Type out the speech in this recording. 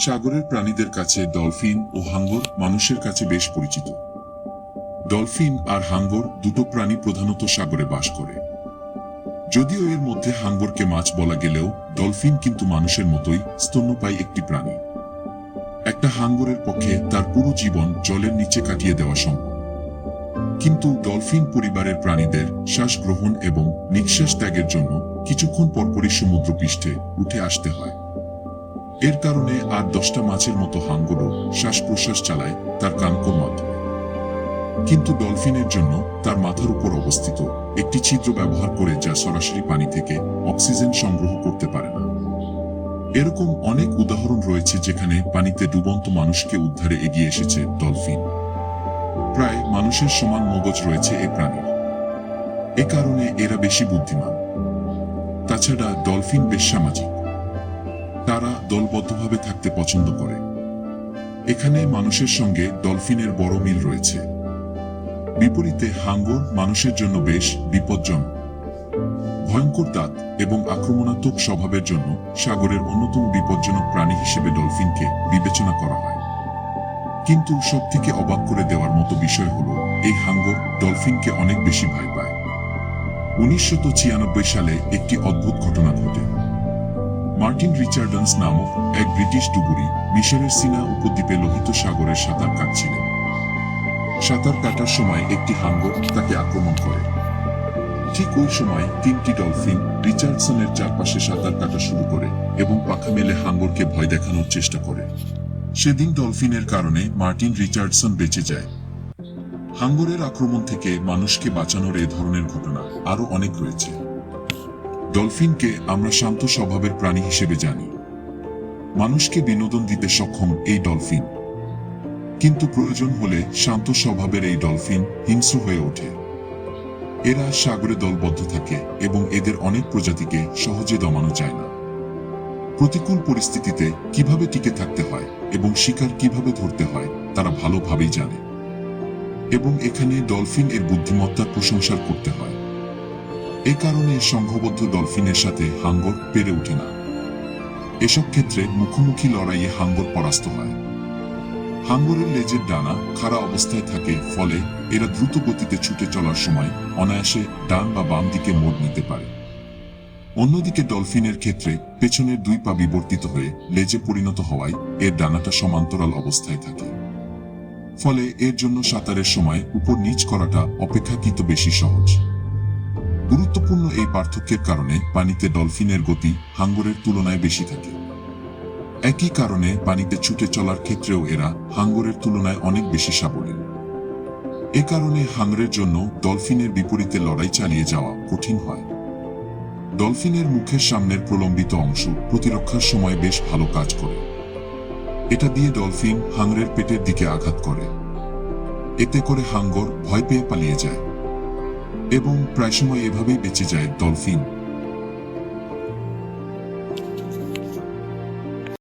সাগরের প্রাণীদের কাছে ডলফিন ও হাঙ্গর মানুষের কাছে বেশ পরিচিত। ডলফিন আর হাঙ্গর দুটো প্রাণী প্রধানত সাগরে বাস করে। যদিও এর মধ্যে হাঙ্গরকে মাছ বলা গেলেও ডলফিন কিন্তু মানুষের মতোই স্তন্যপায়ী একটি প্রাণী। একটা হাঙ্গরের পক্ষে তার পুরো জীবন জলের নিচে কাটিয়ে দেওয়া সম্ভব। কিন্তু ডলফিন পরিবারের প্রাণীদের শ্বাস গ্রহণ এবং নিঃশ্বাস ত্যাগের জন্য কিছুক্ষণ পরপরই সমুদ্রপৃষ্ঠে উঠে আসতে হয়। এর কারণে আর দশটা মাছের মতো হাঙ্গরও শ্বাস প্রশ্বাস চালায়, তার কানকর মাধ্যমে কিন্তু ডলফিনের জন্য তার মাথার উপর অবস্থিত একটি ছিদ্র ব্যবহার করে যা সরাসরি পানি থেকে অক্সিজেন সংগ্রহ করতে পারে না। এরকম অনেক উদাহরণ রয়েছে যেখানে পানিতে ডুবন্ত মানুষকে উদ্ধারে এগিয়ে এসেছে ডলফিন। প্রায় মানুষের সমান মগজ রয়েছে এ প্রাণীর এ কারণে এরা বেশি বুদ্ধিমান। তাছাড়া ডলফিন বেশ সামাজিক। তারা দলবদ্ধভাবে থাকতে পছন্দ করে। এখানে মানুষের সঙ্গে ডলফিনের বড় মিল রয়েছে। বিপরীতে হাঙ্গর মানুষের জন্য বেশ বিপজ্জনক। ভয়ঙ্কর দাঁত এবং আক্রমণাত্মক স্বভাবের জন্য সাগরের অন্যতম বিপজ্জনক প্রাণী হিসেবে ডলফিনকে বিবেচনা করা হয়। কিন্তু সবথেকে অবাক করে দেওয়ার মতো বিষয় হলো, এই হাঙ্গর ডলফিনকে অনেক বেশি ভয় পায়। উনিশশো সালে একটি অদ্ভুত ঘটনা ঘটে। মার্টিন রিচার্ডন্স নামক এক ব্রিটিশ ডুবুরি মিশরের সিনা উপদ্বীপে লোহিত সাগরের সাঁতার কাটছিলেন। সাঁতার কাটার সময় একটি হাঙ্গর তাকে আক্রমণ করে। ঠিক ওই সময় তিনটি ডলফিন রিচার্ডসনের চারপাশে সাঁতার কাটা শুরু করে এবং পাখা মেলে হাঙ্গরকে ভয় দেখানোর চেষ্টা করে। সেদিন ডলফিনের কারণে মার্টিন রিচার্ডসন বেঁচে যায়। হাঙ্গরের আক্রমণ থেকে মানুষকে বাঁচানোর এ ধরনের ঘটনা আরও অনেক রয়েছে। ডলফিনকে আমরা শান্ত স্বভাবের প্রাণী হিসেবে জানি। মানুষকে বিনোদন দিতে সক্ষম এই ডলফিন। কিন্তু প্রয়োজন হলে শান্ত স্বভাবের এই ডলফিন হিংস্র হয়ে ওঠে। এরা সাগরে দলবদ্ধ থাকে এবং এদের অনেক প্রজাতিকে সহজে দমানো যায় না। প্রতিকূল পরিস্থিতিতে কীভাবে টিকে থাকতে হয় এবং শিকার কীভাবে ধরতে হয় তারা ভালোভাবেই জানে। এবং এখানে ডলফিন এর বুদ্ধিমত্তার প্রশংসার করতে হয়। এ কারণে সংঘবদ্ধ ডলফিনের সাথে হাঙ্গর পেরে ওঠে না। এসব ক্ষেত্রে মুখোমুখি লড়াইয়ে হাঙ্গর পরাস্ত হয়। হাঙ্গরের লেজের ডানা খাড়া অবস্থায় থাকে, ফলে এরা দ্রুত গতিতে ছুটে চলার সময় অনায়াসে ডান বা বাম দিকে মোড় নিতে পারে। অন্যদিকে ডলফিনের ক্ষেত্রে পেছনের দুই পা বিবর্তিত হয়ে লেজে পরিণত হওয়ায় এর ডানাটা সমান্তরাল অবস্থায় থাকে। ফলে এর জন্য সাঁতারের সময় উপর নিচ করাটা অপেক্ষাকৃত বেশি সহজ। গুরুত্বপূর্ণ এই পার্থক্যের কারণে পানিতে ডলফিনের গতি হাঙ্গরের তুলনায় বেশি থাকে। একই কারণে পানিতে ছুটে চলার ক্ষেত্রেও এরা হাঙ্গরের তুলনায় অনেক বেশি সাবলীল। এ কারণে হাঙ্গরের জন্য ডলফিনের বিপরীতে লড়াই চালিয়ে যাওয়া কঠিন হয়। ডলফিনের মুখের সামনের প্রলম্বিত অংশ প্রতিরক্ষার সময় বেশ ভালো কাজ করে। এটা দিয়ে ডলফিন হাঙ্গরের পেটের দিকে আঘাত করে। এতে করে হাঙ্গর ভয় পেয়ে পালিয়ে যায়। এবং প্রায় সময় এভাবেই বেঁচে যায় ডলফিন।